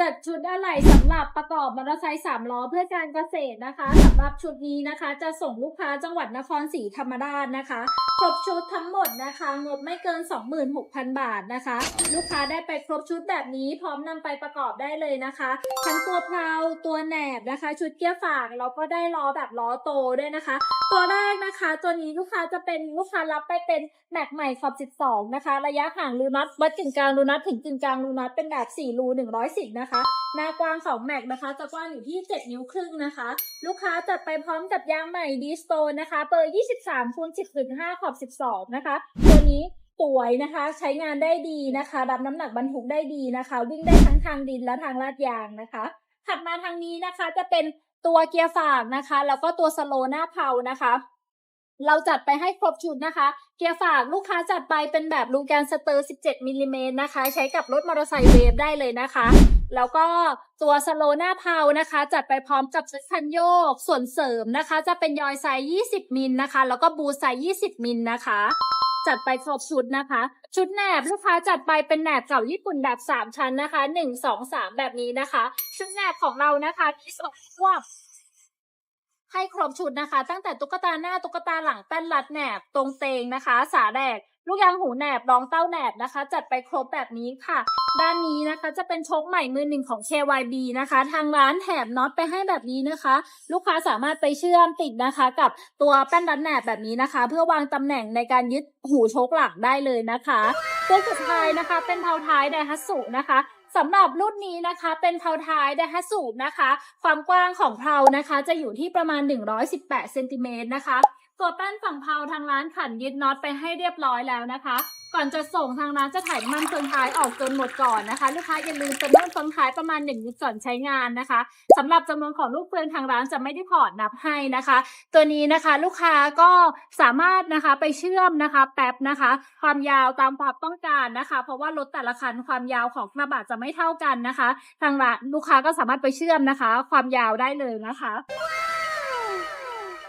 จัดชุดอะไหล่สำหรับประกอบมอเตอร์ไซค์สามล้อเพื่อการเกษตรนะคะสำหรับชุดนี้นะคะ จะส่งลูกค้าจังหวัดนครศรีธรรมราชนะคะครบชุดทั้งหมดนะคะ งบไม่เกิน 26,000 บาทนะคะ ลูกค้าได้ไปครบชุดแบบนี้พร้อมนำไปประกอบได้เลยนะคะ ทั้งตัวเพลาตัวแหนบนะคะ ชุดเกียร์ฝากแล้วก็ได้ล้อแบบล้อโตด้วยนะคะ ตัวแรกนะคะ ตัวนี้ลูกค้าจะเป็นลูกค้ารับไปเป็นแม็กใหม่ขอบ 12 นะคะ ระยะห่างรูน็อตวัดกึ่งกลางรูน็อตถึงกึ่งกลางรูน็อตเป็นแบบ 4 รู 110 นะคะหน้ากว้างของแม็กนะคะจะกว้างอยู่ที่ 7 นิ้วครึ่งนะคะ ลูกค้าจัดไปพร้อมกับยางใหม่ดีสโตนนะคะเบอร์ 23คูณ10.5ขอบ 12 นะคะ ตัวนี้สวยนะคะ ใช้งานได้ดีนะคะ รับน้ำหนักบรรทุกได้ดีนะคะ วิ่งได้ทั้งทางดินและทางลาดยางนะคะ ถัดมาทางนี้นะคะจะเป็นตัวเกียร์ฝากนะคะ แล้วก็ตัวสโลหน้าเพานะคะ เราจัดไปให้ครบชุดนะคะ เกียร์ฝากลูกค้าจัดไปเป็นแบบลูแกนสเตอร์ 17มิลลิเมตรนะคะ ใช้กับรถมอเตอร์ไซค์เวฟได้เลยนะคะ แล้วก็ตัวสโลหน้าเพานะคะ จัดไปพร้อมกับชุดคันโยก ส่วนเสริมนะคะ จะเป็นยอยไซส์20 มิลนะคะ แล้วก็บูไซส์20 มิลนะคะจัดไปครบชุดนะคะ ชุดแหนบลูกค้าจัดไปเป็นแหนบเก่าญี่ปุ่นแบบ 3 ชั้นนะคะ 1 2 3 แบบนี้นะคะ ชุดแหนบของเรานะคะที่สองควบ ให้ครบชุดนะคะ ตั้งแต่ตุ๊กตาหน้าตุ๊กตาหลังแป้นรัดแหนบตรงเตงนะคะ สาแดกลูกยางหูแหนบรองเต้าแหนบนะคะ จัดไปครบแบบนี้ค่ะ ด้านนี้นะคะจะเป็นชคใหม่มือหนึ่งของ KYB นะคะ ทางร้านแถบน็อตไปให้แบบนี้นะคะ ลูกค้าสามารถไปเชื่อมติดนะคะ กับตัวแป้นรัดแหนบแบบนี้นะคะ เพื่อวางตำแหน่งในการยึดหูชคหลักได้เลยนะคะตัวสุดท้ายนะคะ เป็นเท้าท้ายไดฮัตสุนะคะ สำหรับรุ่นนี้นะคะเป็นเทาท้ายเดฮัสสูบนะคะ ความกว้างของเพลานะคะ จะอยู่ที่ประมาณ 118เซนติเมตรนะคะ ตัวแป้นฝั่งเพลาทางร้านขันยึดน็อตไปให้เรียบร้อยแล้วนะคะ ก่อนจะส่งทางร้านจะถ่ายมันเฟืองท้ายออกจนหมดก่อนนะคะ ลูกค้าอย่าลืมเติมน้ำมันเฟืองท้ายประมาณ1ลิตรก่อนใช้งานนะคะสำหรับจำนวนของลูกเฟืองทางร้านจะไม่ได้ถอดนับให้นะคะ ตัวนี้นะคะลูกค้าก็สามารถนะคะไปเชื่อมนะคะ แป๊บนะคะ ความยาวตามความต้องการนะคะ เพราะว่ารถแต่ละคันความยาวของกระบะจะไม่เท่ากันนะคะ ทางร้านลูกค้าก็สามารถไปเชื่อมนะคะ ความยาวได้เลยนะคะ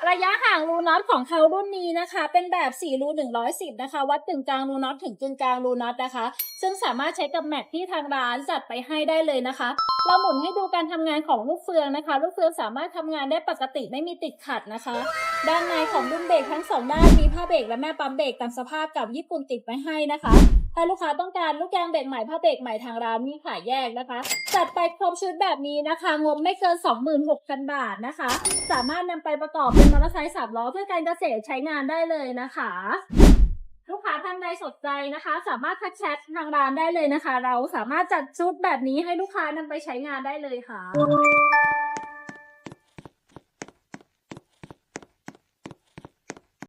ระยะห่างรูน็อตของเขารุ่นนี้นะคะ เป็นแบบ4รู110 นะคะ วัดกึ่งกลางรูน็อตถึงกึ่งกลางรูน็อตนะคะ ซึ่งสามารถใช้กับแม็กที่ทางร้านจัดไปให้ได้เลยนะคะ เราหมุนให้ดูการทำงานของลูกเฟืองนะคะ ลูกเฟืองสามารถทำงานได้ปกติไม่มีติดขัดนะคะ ด้านในของรุ่นเบรกทั้งสองด้านมีผ้าเบรกและแม่ปั๊มเบรกตามสภาพกับญี่ปุ่นติดไว้ให้นะคะ ถ้าลูกค้าต้องการลูกยางเบรกใหม่ผ้าเบรกใหม่ทางร้านมีขายแยกนะคะ จัดไปครบชุดแบบนี้นะคะ งบไม่เกิน 26,000 บาทนะคะ สามารถนำไปประกอบเป็นมอเตอร์ไซค์สามล้อเพื่อการเกษตรใช้งานได้เลยนะคะลูกค้าท่านใดสนใจนะคะ สามารถทักแชททางร้านได้เลยนะคะ เราสามารถจัดชุดแบบนี้ให้ลูกค้านำไปใช้งานได้เลยค่ะ